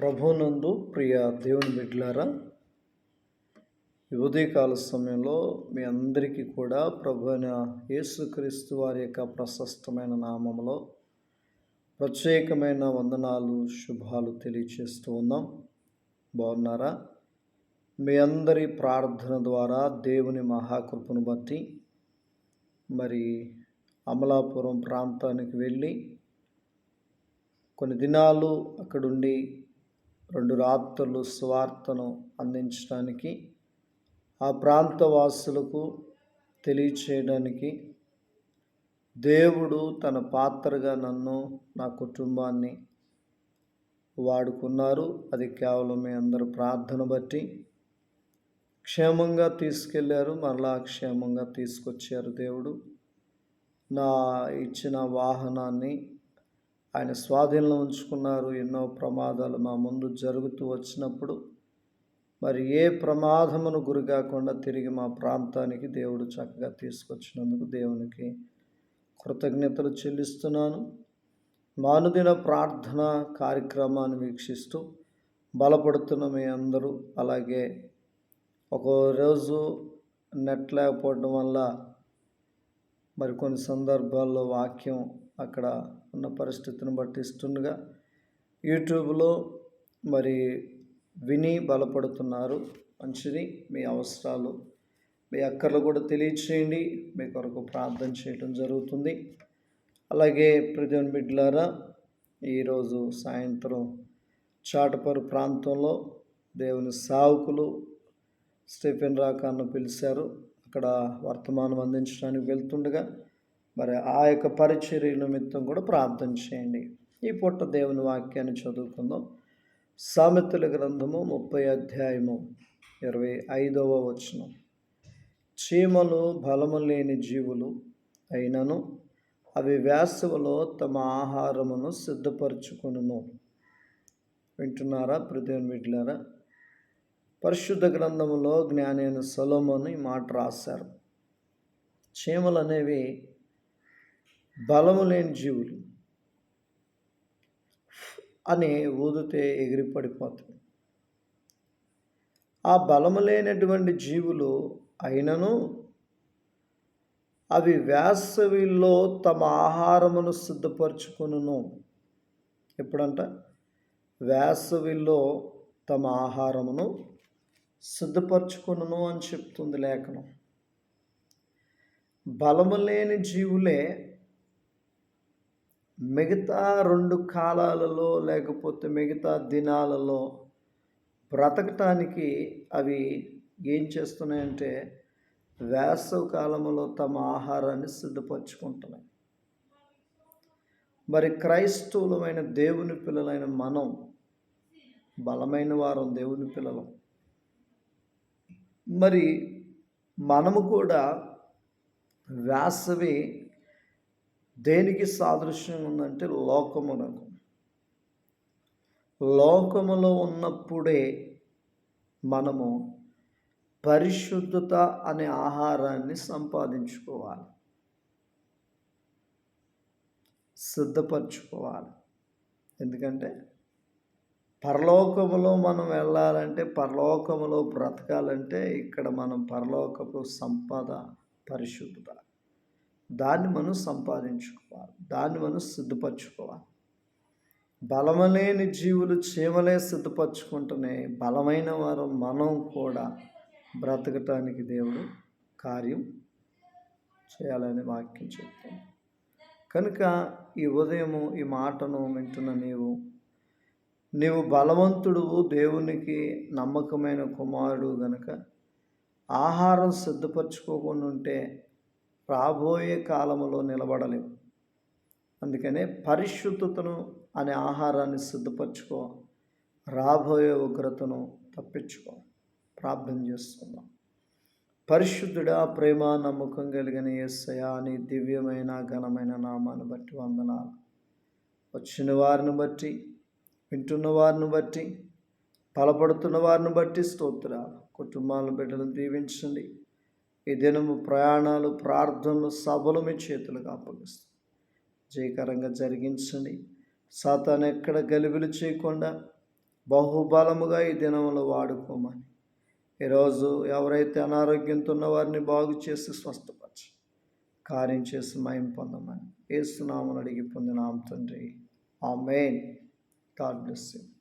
ప్రభునందు ప్రియ దేవుని బిడ్డలారా ఉదయకాల సమయంలో మీ అందరికీ కూడా ప్రభు అయిన యేసుక్రీస్తు వారి యొక్క ప్రశస్తమైన నామములో ప్రత్యేకమైన వందనాలు శుభాలు తెలియచేస్తూ ఉన్నాం. బాగున్నారా? మీ అందరి ప్రార్థన ద్వారా దేవుని మహాకృపను బట్టి మరి అమలాపురం ప్రాంతానికి వెళ్ళి కొన్ని దినాలు అక్కడుండి రెండు రాత్రులు స్వార్థను అందించడానికి ఆ ప్రాంత వాసులకు తెలియచేయడానికి దేవుడు తన పాత్రగా నన్ను నా కుటుంబాన్ని వాడుకున్నారు. అది కేవలం మీ అందరు ప్రార్థన బట్టి క్షేమంగా తీసుకెళ్ళారు మరలా క్షేమంగా తీసుకొచ్చారు దేవుడు. నా ఇచ్చిన వాహనాన్ని ఆయన స్వాధీనంలో ఉంచుకున్నారు. ఎన్నో ప్రమాదాలు మా ముందు జరుగుతూ వచ్చినప్పుడు మరి ఏ ప్రమాదమును గురి కాకుండా తిరిగి మా ప్రాంతానికి దేవుడు చక్కగా తీసుకొచ్చినందుకు దేవునికి కృతజ్ఞతలు చెల్లిస్తున్నాను. మానుదిన ప్రార్థన కార్యక్రమాన్ని వీక్షిస్తూ బలపడుతున్న మీ అందరూ అలాగే ఒక రోజు నెట్ లేకపోవడం వల్ల మరి కొన్ని సందర్భాల్లో వాక్యం అక్కడ ఉన్న పరిస్థితిని బట్టి ఇస్తుండగా యూట్యూబ్లో మరి విని బలపడుతున్నారు మంచిది మీ అవసరాలు మీ అక్కర్లు కూడా తెలియచేయండి. మీ కొరకు ప్రార్థన చేయడం జరుగుతుంది. అలాగే ప్రతిని బిడ్డలారా ఈరోజు సాయంత్రం చాటపరు ప్రాంతంలో దేవుని సావుకులు స్టీఫెన్ రాకాన్ను పిలిచారు. అక్కడ వర్తమానం అందించడానికి వెళ్తుండగా మరి ఆ యొక్క పరిచర్య నిమిత్తం కూడా ప్రార్థన చేయండి. ఈ పూట దేవుని వాక్యాన్ని చదువుకుందాం. సామెతల గ్రంథము ముప్పై అధ్యాయము ఇరవై ఐదవ వచనం. చీమలు బలము లేని జీవులు అయినను అవి వేసవిలో తమ ఆహారమును సిద్ధపరచుకును వింటున్నారా ప్రదేవన్ వీటిలారా పరిశుద్ధ గ్రంథములో జ్ఞానైన సొలమని మాట రాశారు. చీమలు అనేవి బలము లేని జీవులు అని ఊదితే ఎగిరి పడిపోతుంది ఆ బలము లేనటువంటి జీవులు అయినను అవి వేసవిలో తమ ఆహారమును సిద్ధపరచుకును ఎప్పుడంట? వేసవిలో తమ ఆహారమును సిద్ధపరచుకును అని చెప్తుంది లేఖనం. బలము లేని జీవులే మిగతా రెండు కాలాలలో లేకపోతే మిగతా దినాలలో బ్రతకటానికి అవి ఏం చేస్తున్నాయంటే వేసవ కాలంలో తమ ఆహారాన్ని సిద్ధపరచుకుంటున్నాయి. మరి క్రైస్తవులమైన దేవుని పిల్లలైన మనం బలమైన వారం దేవుని పిల్లలం. మరి మనము కూడా వేసవి దేనికి సాదృశ్యం ఉందంటే లోకమునకు. లోకములో ఉన్నప్పుడే మనము పరిశుద్ధత అనే ఆహారాన్ని సంపాదించుకోవాలి. సిద్ధపరచుకోవాలి. ఎందుకంటే పరలోకములో మనం వెళ్ళాలంటే పరలోకములో బ్రతకాలంటే ఇక్కడ మనం పరలోకపు సంపద పరిశుద్ధత. దాన్ని మనం సంపాదించుకోవాలి. దాన్ని మనం సిద్ధపరచుకోవాలి. బలమలేని జీవులు చీమలే సిద్ధపరచుకుంటేనే బలమైన వారు మనం కూడా బ్రతకటానికి దేవుడు కార్యం చేయాలని వాక్యం చెప్తాను కనుక ఈ ఉదయము ఈ మాటను వింటున్న నీవు నీవు బలవంతుడు దేవునికి నమ్మకమైన కుమారుడు గనుక ఆహారం సిద్ధపరచుకోకుండా ఉంటే రాబోయే కాలంలో నిలబడలేవు. అందుకనే పరిశుద్ధతను అనే ఆహారాన్ని సిద్ధపరచుకో రాబోయే ఉగ్రతను తప్పించుకో. ప్రార్థన చేస్తున్నాం. పరిశుద్ధుడా ప్రేమ నమ్మకం కలిగిన ఏసయ అని దివ్యమైన ఘనమైన నామాన్ని బట్టి వందనాలు. వచ్చిన వారిని బట్టి వింటున్న వారిని బట్టి బలపడుతున్న వారిని బట్టి స్తోత్రాలు. కుటుంబాలను బిడ్డలను దీవించండి. ఈ దినము ప్రయాణాలు ప్రార్థనలు సభలు మీ చేతులకు అప్పగిస్తాం. జయకరంగా జరిగించండి. సాతాను ఎక్కడ గలిబిలు చేయకుండా బహుబలముగా ఈ దినములు వాడుకోమని. ఈరోజు ఎవరైతే అనారోగ్యంతో ఉన్న వారిని బాగు చేసి స్వస్థపరచు కార్యం చేసి మయం పొందమని. ఏసునామని అడిగి పొందిన ఆమె తండ్రి. ఆమెన్. God bless you.